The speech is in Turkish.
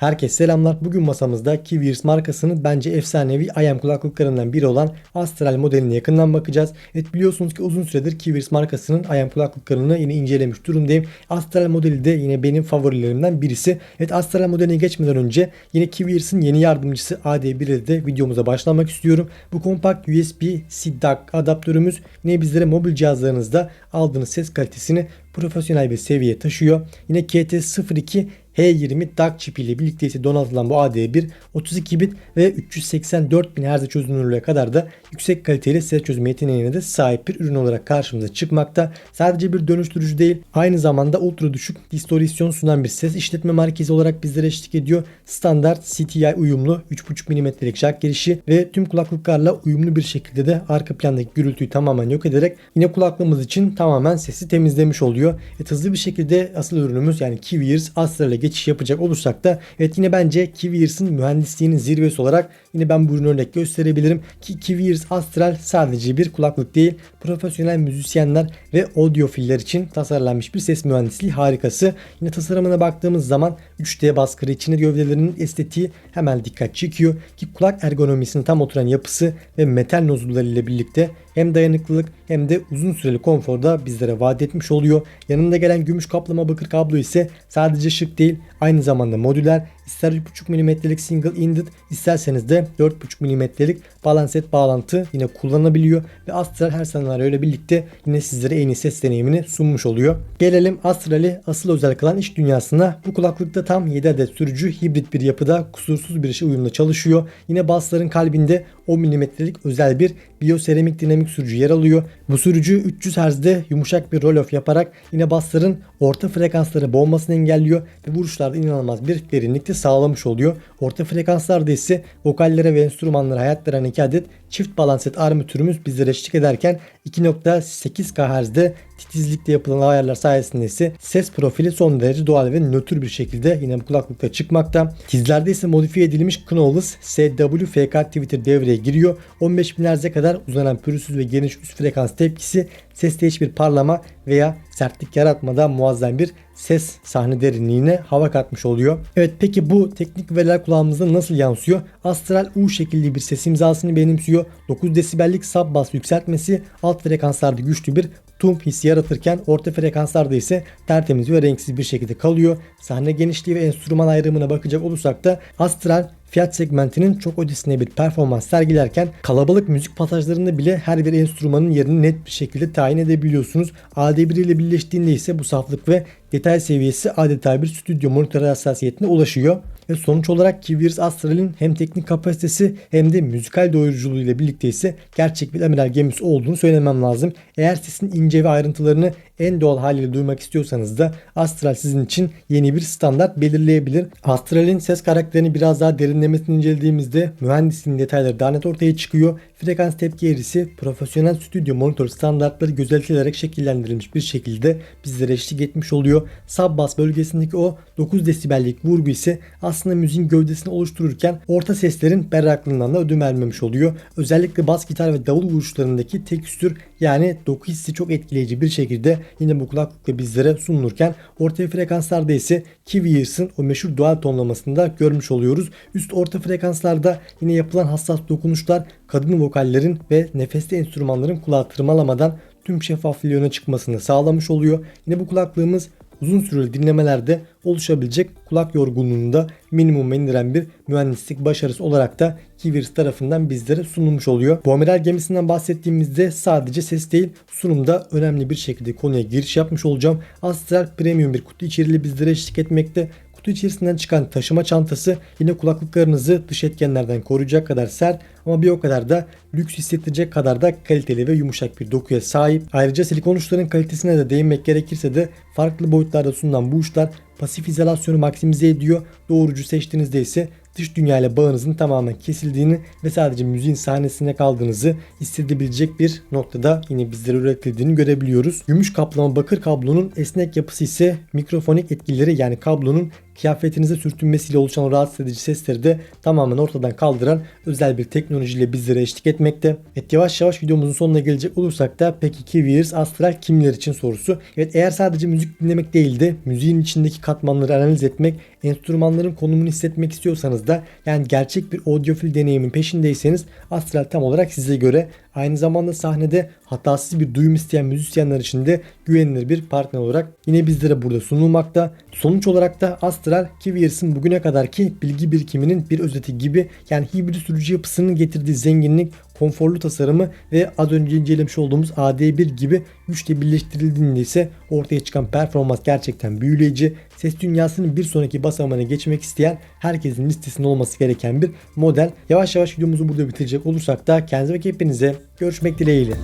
Herkese selamlar. Bugün masamızda Kiwirs markasının bence efsanevi IM kulaklıklarından biri olan Astral modeline yakından bakacağız. Evet biliyorsunuz ki uzun süredir Kiwirs markasının IM kulaklıklarını yine incelemiş durumdayım. Astral modeli de yine benim favorilerimden birisi. Evet Astral modeline geçmeden önce yine Kiwirs'in yeni yardımcısı AD1'e de videomuza başlamak istiyorum. Bu kompakt USB-C adaptörümüz yine bizlere mobil cihazlarınızda aldığınız ses kalitesini profesyonel bir seviyeye taşıyor. Yine KT02 H20 DAC çip ile birlikte ise donatılan bu AD1 32 bit ve 384 bin Hz çözünürlüğe kadar da yüksek kaliteli ses çözüm yeteneğine de sahip bir ürün olarak karşımıza çıkmakta. Sadece bir dönüştürücü değil aynı zamanda ultra düşük distorsiyon sunan bir ses işletme merkezi olarak bizlere eşlik ediyor. Standart CTI uyumlu 3.5 mm'lik jack girişi ve tüm kulaklıklarla uyumlu bir şekilde de arka plandaki gürültüyü tamamen yok ederek yine kulaklığımız için tamamen sesi temizlemiş oluyor. Evet, hızlı bir şekilde asıl ürünümüz yani Kiwirs Astral'e geçiş yapacak olursak da evet yine bence Kiwirs'in mühendisliğinin zirvesi olarak yine ben bu örnek gösterebilirim ki Kiwirs Astral sadece bir kulaklık değil profesyonel müzisyenler ve audiofiller için tasarlanmış bir ses mühendisliği harikası. Yine tasarımına baktığımız zaman 3D baskı içinde gövdelerinin estetiği hemen dikkat çekiyor ki kulak ergonomisine tam oturan yapısı ve metal nozulları ile birlikte hem dayanıklılık hem de uzun süreli konforda bizlere vaat etmiş oluyor. Yanında gelen gümüş kaplama bakır kablo ise sadece şık değil aynı zamanda modüler ister 3.5 mm'lik single inded isterseniz de 4.5 mm'lik balanset bağlantı yine kullanabiliyor ve Astral her senaryo ile birlikte yine sizlere en iyi ses deneyimini sunmuş oluyor. Gelelim Astral'i asıl özel kılan iş dünyasına. Bu kulaklıkta tam 7 adet sürücü hibrit bir yapıda kusursuz bir işe uyumlu çalışıyor. Yine basların kalbinde 10 mm'lik özel bir biyoseramik dinamik sürücü yer alıyor. Bu sürücü 300 Hz'de yumuşak bir roll-off yaparak yine basların orta frekansları boğmasını engelliyor ve vuruşlarda inanılmaz bir derinlikte sağlamış oluyor. Orta frekanslarda ise vokallere ve enstrümanlara hayat veren 2 adet çift balanset armatürümüz bizlere eşlik ederken 2.8 KHz'de titizlikte yapılan ayarlar sayesinde ise ses profili son derece doğal ve nötr bir şekilde yine bu kulaklıkta çıkmakta. Tizlerde ise modifiye edilmiş Knowles SW-FK Twitter devreye giriyor. 15.000 Hz'e kadar uzanan pürüzsüz ve geniş üst frekans tepkisi seste hiçbir parlama veya sertlik yaratmadan muazzam bir ses sahne derinliğine hava katmış oluyor. Evet peki bu teknik veriler kulağımıza nasıl yansıyor? Astral U şekilli bir ses imzasını benimsiyor. 9 desibellik sub bas yükseltmesi alt frekanslarda güçlü bir tum hissi yaratırken orta frekanslarda ise tertemiz ve renksiz bir şekilde kalıyor. Sahne genişliği ve enstrüman ayrımına bakacak olursak da Astral fiyat segmentinin çok ötesine bir performans sergilerken kalabalık müzik pasajlarında bile her bir enstrümanın yerini net bir şekilde tayin edebiliyorsunuz. AD1 ile birleştiğinde ise bu saflık ve detay seviyesi adeta bir stüdyo monitörü hassasiyetine ulaşıyor. Ve sonuç olarak Kiwirs Astral'in hem teknik kapasitesi hem de müzikal doyuruculuğu ile birlikte ise gerçek bir amiral gemisi olduğunu söylemem lazım. Eğer sesin ince ve ayrıntılarını en doğal haliyle duymak istiyorsanız da Astral sizin için yeni bir standart belirleyebilir. Astral'in ses karakterini biraz daha derinlemesine incelediğimizde mühendisliğin detayları daha net ortaya çıkıyor. Frekans tepki eğrisi profesyonel stüdyo monitör standartları gözetilerek şekillendirilmiş bir şekilde bizlere eşlik etmiş oluyor. Sub bass bölgesindeki o 9 desibellik vurgu ise aslında müziğin gövdesini oluştururken orta seslerin berraklığından da ödün vermemiş oluyor. Özellikle bas gitar ve davul vuruşlarındaki tekstür yani doku hissi çok etkileyici bir şekilde yine bu kulaklıkla bizlere sunulurken orta frekanslarda ise Kiwirs'ın o meşhur dual tonlamasında görmüş oluyoruz. Üst orta frekanslarda yine yapılan hassas dokunuşlar kadın vokallerin ve nefesli enstrümanların kulağı tırmalamadan tüm şeffaflığı öne çıkmasını sağlamış oluyor. Yine bu kulaklığımız uzun süreli dinlemelerde oluşabilecek kulak yorgunluğunu da minimum indiren bir mühendislik başarısı olarak da Kiwirs tarafından bizlere sunulmuş oluyor. Bu amiral gemisinden bahsettiğimizde sadece ses değil sunumda önemli bir şekilde konuya giriş yapmış olacağım. Astral Premium bir kutu içeriğiyle bizlere eşlik etmekte. Kutu içerisinden çıkan taşıma çantası yine kulaklıklarınızı dış etkenlerden koruyacak kadar sert ama bir o kadar da lüks hissettirecek kadar da kaliteli ve yumuşak bir dokuya sahip. Ayrıca silikon uçların kalitesine de değinmek gerekirse de farklı boyutlarda sunulan bu uçlar pasif izolasyonu maksimize ediyor. Doğrucu seçtiğinizde ise dış dünya ile bağınızın tamamen kesildiğini ve sadece müziğin sahnesine kaldığınızı hissedebilecek bir noktada yine bizlere üretildiğini görebiliyoruz. Gümüş kaplama bakır kablonun esnek yapısı ise mikrofonik etkileri yani kablonun kıyafetinize sürtünmesiyle oluşan rahatsız edici sesleri de tamamen ortadan kaldıran özel bir teknolojiyle bizlere eşlik etmekte. Evet yavaş yavaş videomuzun sonuna gelecek olursak da peki Kiwirs Astral kimler için sorusu. Evet eğer sadece müzik dinlemek değil de müziğin içindeki katmanları analiz etmek, enstrümanların konumunu hissetmek istiyorsanız da yani gerçek bir audiofil deneyimin peşindeyseniz Astral tam olarak size göre aynı zamanda sahnede hatasız bir duyum isteyen müzisyenler için de güvenilir bir partner olarak yine bizlere burada sunulmakta. Sonuç olarak da Astral Kiwirs'in bugüne kadarki bilgi birikiminin bir özeti gibi yani hibrit sürücü yapısının getirdiği zenginlik, konforlu tasarımı ve az önce incelemiş olduğumuz AD1 gibi güçle birleştirildiğinde ise ortaya çıkan performans gerçekten büyüleyici. Ses dünyasının bir sonraki basamağına geçmek isteyen herkesin listesinde olması gereken bir model. Yavaş yavaş videomuzu burada bitirecek olursak da kendinize ve hepinize görüşmek dileğiyle.